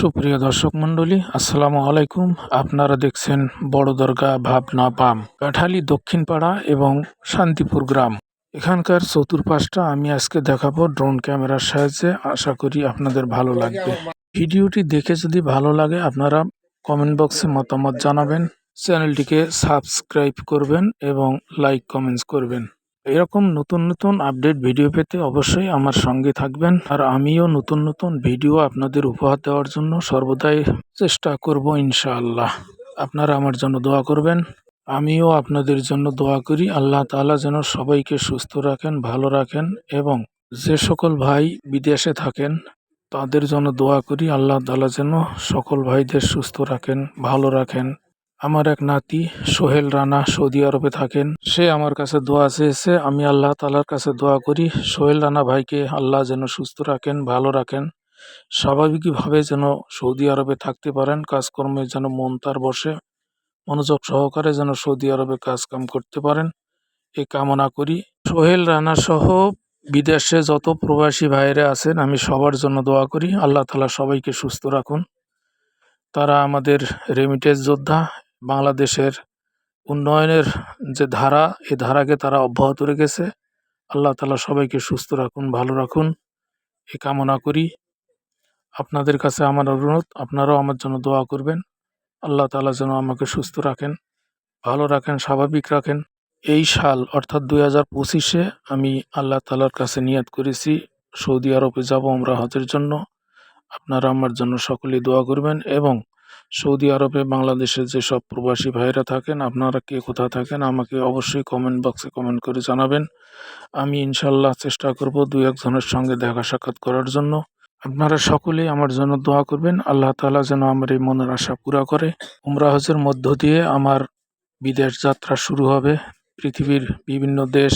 সুপ্রিয় দর্শক মণ্ডলী, আসসালামু আলাইকুম। আপনারা দেখছেন বড় দরগা ভাবনা পাম, কাঠালি দক্ষিণ পাড়া এবং শান্তিপুর গ্রাম। এখানকার চতুর্পাশটা আমি আজকে দেখাবো ড্রোন ক্যামেরার সাহায্যে। আশা করি আপনাদের ভালো লাগবে। ভিডিওটি দেখে যদি ভালো লাগে, আপনারা কমেন্ট বক্সে মতামত জানাবেন, চ্যানেলটিকে সাবস্ক্রাইব করবেন এবং লাইক কমেন্টস করবেন। এরকম নতুন নতুন আপডেট ভিডিও পেতে অবশ্যই আমার সঙ্গে থাকবেন। আর আমিও নতুন নতুন ভিডিও আপনাদের উপহার দেওয়ার জন্য সর্বদাই চেষ্টা করব ইনশাআল্লাহ। আপনারা আমার জন্য দোয়া করবেন। আমিও আপনাদের জন্য দোয়া করি। আল্লাহ তালা যেন সবাইকে সুস্থ রাখেন, ভালো রাখেন এবং যে সকল ভাই বিদেশে থাকেন, তাদের জন্য দোয়া করি। আল্লাহ তালা যেন সকল ভাইদের সুস্থ রাখেন, ভালো রাখেন। আমার এক নাতি সোহেল রানা সৌদি আরবে থাকেন। সে আমার কাছে দোয়া চেয়েছে, আমি আল্লাহ তালার কাছে দোয়া করি, সোহেল রানা ভাইকে আল্লাহ যেন সুস্থ রাখেন, ভালো রাখেন। স্বাভাবিকভাবে যেন সৌদি আরবে থাকতে পারেন, কাজকর্মে যেন মন তার বসে, মনোযোগ সহকারে যেন সৌদি আরবে কাজ কাম করতে পারেন এই কামনা করি। সোহেল রানা সহ বিদেশে যত প্রবাসী ভাইরা আছেন, আমি সবার জন্য দোয়া করি, আল্লাহ তালা সবাইকে সুস্থ রাখুন। তারা আমাদের রেমিটেন্স যোদ্ধা বাংলাদেশের উন্নয়নের যে ধারা এই ধারাকে তারা অব্যাহত রেখেছে। আল্লাহ তালা সবাইকে সুস্থ রাখুন, ভালো রাখুন। এ কামনা করি। আপনাদের কাছে আমার অনুরোধ, আপনারাও আমার জন্য দোয়া করবেন। আল্লাহ তালা যেন আমাকে সুস্থ রাখেন, ভালো রাখেন, স্বাভাবিক রাখেন। এই সাল, অর্থাৎ দুই হাজার পঁচিশে আমি আল্লাহ তালার কাছে নিয়াত করেছি, সৌদি আরবে যাব আমরা হজের জন্য। আপনারা আমার জন্য সকলেই দোয়া করবেন এবং সৌদি আরবে বাংলাদেশের যেসব প্রবাসী ভাইরা থাকেন, আপনারা কে কোথায় থাকেন, আমাকে অবশ্যই কমেন্ট বক্সে কমেন্ট করে জানাবেন। আমি ইনশাল্লাহ চেষ্টা করব দুই একজনের সঙ্গে দেখা সাক্ষাৎ করার জন্য। আপনারা সকলেই আমার জন্য দোয়া করবেন। আল্লাহ তালা যেন আমার এই মনের আশা পুরা করে। উমরা হজের মধ্য দিয়ে আমার বিদেশ যাত্রা শুরু হবে। পৃথিবীর বিভিন্ন দেশ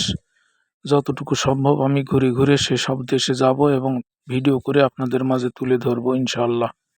যতটুকু সম্ভব আমি ঘুরে ঘুরে সেসব দেশে যাব এবং ভিডিও করে আপনাদের মাঝে তুলে ধরবো ইনশাআল্লাহ।